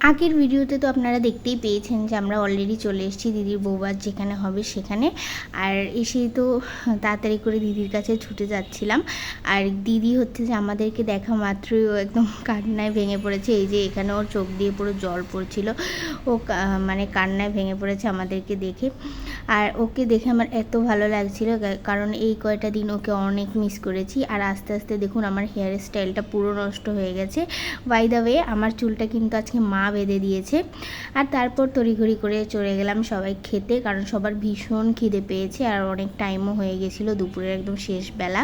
আগের ভিডিওতে তো আপনারা দেখতেই পেয়েছেন যে আমরা অলরেডি চলে এসেছি দিদির বৌবাদ যেখানে হবে সেখানে। আর এসেই তো তাড়াতাড়ি করে দিদির কাছে ছুটে যাচ্ছিলাম। আর দিদি হচ্ছে যে আমাদেরকে দেখা মাত্রই ও একদম কান্নায় ভেঙে পড়েছে। এই যে এখানে ওর চোখ দিয়ে পুরো জল পড়ছিল। ও মানে কান্নায় ভেঙে পড়েছে আমাদেরকে দেখে। আর ওকে দেখে আমার এত ভালো লাগছিল কারণ এই কয়টা দিন ওকে অনেক মিস করেছি। আর আস্তে আস্তে দেখুন আমার হেয়ার স্টাইলটা পুরো নষ্ট হয়ে গেছে। বাই দ্য ওয়ে আমার চুলটা কিন্তু আজকে মা বেঁধে দিয়েছে। আর তারপর তড়িঘড়ি করে চলে গেলাম সবাই খেতে, কারণ সবার ভীষণ খিদে পেয়েছে আর অনেক টাইমও হয়ে গেছিল দুপুরের একদম শেষ বেলা।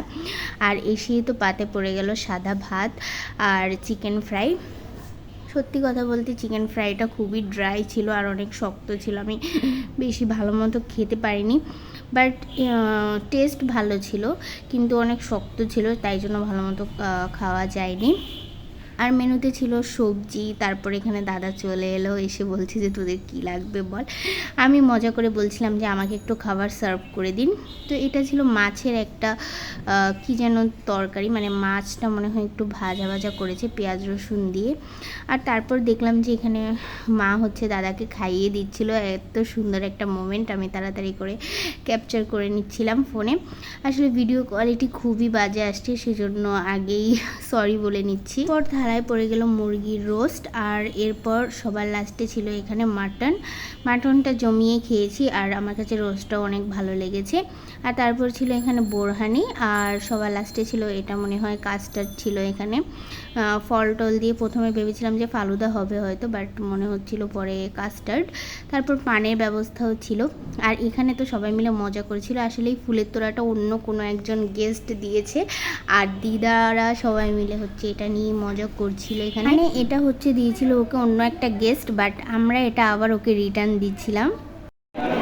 আর এসেই তো পাতে পড়ে গেল সাদা ভাত আর চিকেন ফ্রাই সত্যি কথা বলতে চিকেন ফ্রাইটা খুবই ড্রাই ছিল আর অনেক শক্ত ছিল। আমি বেশি ভালো মতো খেতে পারিনি বাট টেস্ট ভালো ছিল, কিন্তু অনেক শক্ত ছিল, তাই জন্য ভালো মতো খাওয়া যায়নি। আর মেনুতে ছিল সবজি, তারপর এখানে দাদা চলে এলো, এসে বলছে যে তোদের কি লাগবে বল। আমি মজা করে বলছিলাম যে আমাকে একটু খাবার সার্ভ করে দিন। তো এটা ছিল মাছের একটা কি যেন তরকারি মানে মাছটা মনে হয় একটু ভাজা ভাজা করেছে পেঁয়াজ রসুন দিয়ে। আর তারপর দেখলাম যে এখানে মা হচ্ছে দাদাকে খাইয়ে দিচ্ছিল। এত সুন্দর একটা মোমেন্ট আমি তাড়াতাড়ি করে ক্যাপচার করে নিচ্ছিলাম ফোনে আসলে ভিডিও কোয়ালিটি খুবই বাজে আসছে, সেজন্য আগেই সরি বলে নিচ্ছি। পর থালায় পড়ে গেল মুরগির রোস্ট আর এরপর সবার লাস্টে ছিল এখানে মাটন। মাটনটা জমিয়ে খেয়েছি আর আমার কাছে রোস্টটা অনেক ভালো লেগেছে। আর তারপর ছিল এখানে বোরহানি আর সবার লাস্টে ছিল এটা মনে হয় কাস্টার্ড ছিল এখানে। ফল টল দিয়ে প্রথমে ভেবেছিলাম যে ফালুদা হবে হয়তো, বাট মনে হচ্ছিল পরে কাস্টার্ড। তারপর পানের ব্যবস্থাও ছিল। আর এখানে তো সবাই মিলে মজা করেছিল। আসলে এই ফুলের তোড়াটা অন্য কোনো একজন গেস্ট দিয়েছে। আর দিদারা সবাই মিলে হচ্ছে এটা নিয়ে মজা করছিল এখানে? মানে এটা হচ্ছে দিয়েছিল ওকে অন্য একটা গেস্ট বাট আমরা এটা আবার ওকে রিটার্ন দিচ্ছিলাম। আর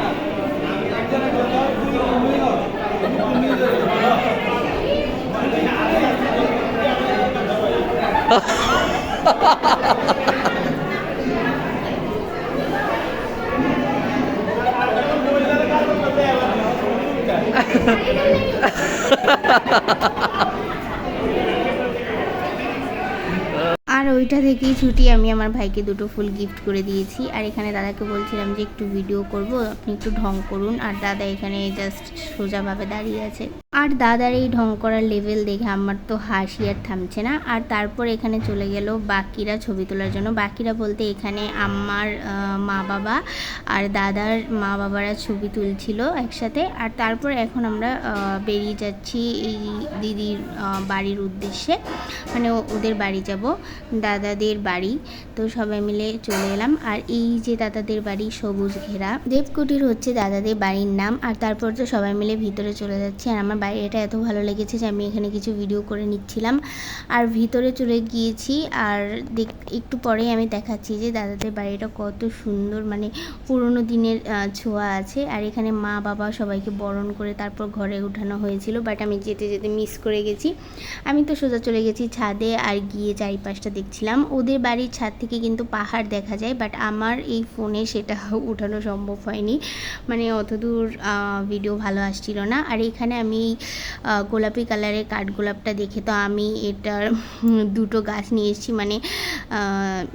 ওইটা থেকেই ছুটি, আমি আমার ভাইকে দুটো ফুল গিফট করে দিয়েছি। আর এখানে দাদাকে বলছিলাম যে একটু ভিডিও করব, আপনি একটু ঢং করুন। আর দাদা এখানে জাস্ট সোজাভাবে দাঁড়িয়ে আছে। আর দাদার এই ঢং করার লেভেল দেখে আমার তো হাসি আর থামছে না। আর তারপর এখানে চলে গেল বাকিরা ছবি তোলার জন্য। বাকিরা বলতে এখানে আমার মা বাবা আর দাদার মা বাবারা ছবি তুলছিল একসাথে। আর তারপর এখন আমরা বেরিয়ে যাচ্ছি এই দিদির বাড়ির উদ্দেশ্যে। মানে ওদের বাড়ি যাব, দাদাদের বাড়ি। তো সবাই মিলে চলে এলাম। আর এই যে দাদাদের বাড়ি, সবুজ ঘেরা। দেবকুটির হচ্ছে দাদাদের বাড়ির নাম। আর তারপর তো সবাই মিলে ভিতরে চলে যাচ্ছি। আর আমার বাইরেটা এত ভালো লেগেছে যে আমি এখানে কিছু ভিডিও করে নিচ্ছিলাম। আর ভিতরে চলে গিয়েছি আর দেখ একটু পরেই আমি দেখাচ্ছি যে দাদাদের বাড়িটা কত সুন্দর মানে পুরোনো দিনের ছোঁয়া আছে। আর এখানে মা বাবা সবাইকে বরণ করে তারপর ঘরে উঠানো হয়েছিল বাট আমি যেতে যেতে মিস করে গেছি। আমি তো সোজা চলে গেছি ছাদে আর গিয়ে চারিপাশটা দেখছিলাম। ওদের বাড়ির ছাদ থেকে কিন্তু পাহাড় দেখা যায় বাট আমার এই ফোনে সেটা উঠানো সম্ভব হয়নি। মানে অতদূর ভিডিও ভালো আসছিল না। আর এখানে আমি এই, গোলাপি কালারের কাঠগোলাপটা দেখে তো আমি এটার দুটো গাছ নিয়ে এসেছি। মানে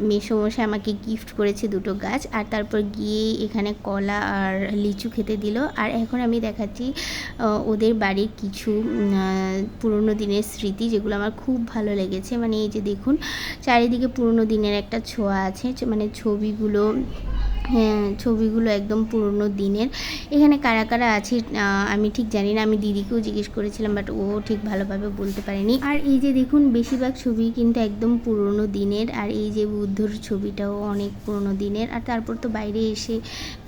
মেসমশাই আমাকে গিফট করেছে দুটো গাছ আর তারপর গিয়ে এখানে কলা আর লিচু খেতে দিল। আর এখন আমি দেখাচ্ছি ওদের বাড়ির কিছু পুরোনো দিনের স্মৃতি যেগুলো আমার খুব ভালো লেগেছে। মানে এই যে দেখুন, চারিদিকে পুরোনো দিনের একটা ছোঁয়া আছে। মানে ছবিগুলো ছবিগুলো একদম পুরোনো দিনের। এখানে কারা কারা আছে আমি ঠিক জানি না, আমি দিদিকেও জিজ্ঞেস করেছিলাম বাট ও ঠিক ভালোভাবে বলতে পারেনি। আর এই যে দেখুন, বেশিরভাগ ছবি কিন্তু একদম পুরোনো দিনের, আর এই যে বুদ্ধর ছবিটাও অনেক পুরনো দিনের। আর তারপর তো বাইরে এসে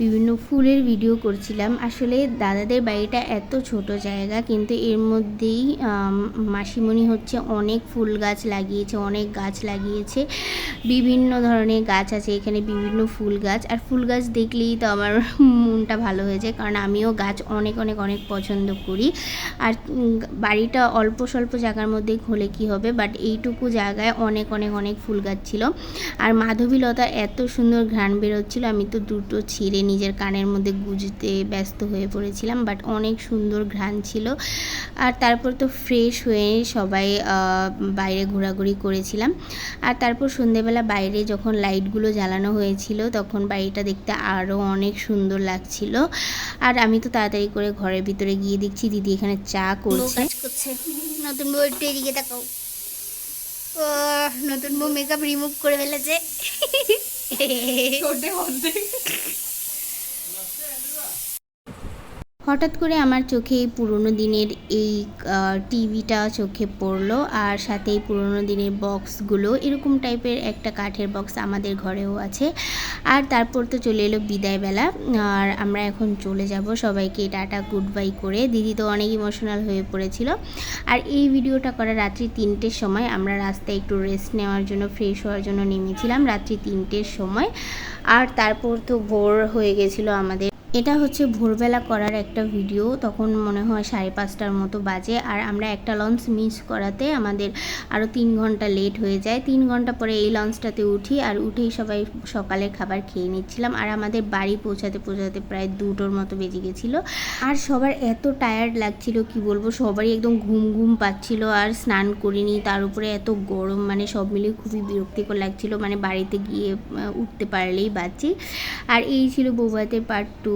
বিভিন্ন ফুলের ভিডিও করছিলাম। আসলে দাদাদের বাড়িটা এত ছোট জায়গা, কিন্তু এর মধ্যেই মাসিমণি হচ্ছে অনেক ফুল গাছ লাগিয়েছে, অনেক গাছ লাগিয়েছে। বিভিন্ন ধরনের গাছ আছে, এখানে বিভিন্ন ফুল গাছ। আর ফুল গাছ দেখলেই তো আমার মনটা ভালো হয়ে যায়। কারণ আমিও গাছ অনেক অনেক অনেক পছন্দ করি। আর বাড়িটা অল্প স্বল্প জায়গার মধ্যে হলে কি হবে? বাট এইটুকু জায়গায় অনেক অনেক অনেক ফুল গাছ ছিল। আর মাধবীলতা এত সুন্দর ঘ্রাণ বেরোচ্ছিল। আমি তো দুটো ছিঁড়ে নিজের কানের মধ্যে গুজতে ব্যস্ত হয়ে পড়েছিলাম। বাট অনেক সুন্দর ঘ্রাণ ছিল। আর তারপর তো ফ্রেশ হয়ে সবাই বাইরে ঘোরাঘুরি করেছিলাম। আর তারপর সন্ধেবেলা বাইরে যখন লাইটগুলো জ্বালানো হয়েছিল, তখন বাড়িটা দেখতে আরও অনেক সুন্দর লাগছিল। আর আমি তো তাড়াতাড়ি করে ঘরের ভিতরে গিয়ে দেখছি দিদি এখানে চা করছে। কাজ করছে। নতুন বউ একটু এদিকে তাকাও। ও নতুন বউ মেকআপ রিমুভ করে ফেলেছে। হঠাৎ করে আমার চোখে এই পুরোনো দিনের এই টিভিটা চোখে পড়ল আর সাথে এই পুরোনো দিনের বক্সগুলো এরকম টাইপের একটা কাঠের বক্স আমাদের ঘরেও আছে। আর তারপর তো চলে এলো বিদায়বেলা, আর আমরা এখন চলে যাব সবাইকে টাটা গুড বাই করে। দিদি তো অনেক ইমোশনাল হয়ে পড়েছিল। আর এই ভিডিওটা করা রাত্রি তিনটের সময়, আমরা রাস্তায় একটু রেস্ট নেওয়ার জন্য ফ্রেশ হওয়ার জন্য নেমেছিলাম রাত্রি তিনটের সময়। আর তারপর তো ভোর হয়ে গেছিল আমাদের এটা হচ্ছে ভোরবেলা করার একটা ভিডিও। তখন মনে হয় সাড়ে পাঁচটার মতো বাজে। আর আমরা একটা লঞ্চ মিস করাতে আমাদের আরও তিন ঘণ্টা লেট হয়ে যায়। তিন ঘণ্টা পরে এই লঞ্চটাতে উঠি আর উঠেই সবাই সকালের খাবার খেয়ে নিচ্ছিলাম। আর আমাদের বাড়ি পৌঁছাতে পৌঁছাতে প্রায় দুটোর মতো বেজে গেছিল। আর সবার এত টায়ার্ড লাগছিল, কি বলব, সবারই একদম ঘুম ঘুম পাচ্ছিল। আর স্নান করিনি, তার উপরে এত গরম মানে সব মিলিয়ে খুবই বিরক্তিকর লাগছিল। মানে বাড়িতে গিয়ে উঠতে পারলেই বাঁচি। আর এই ছিল বৌভাতের পার্ট টু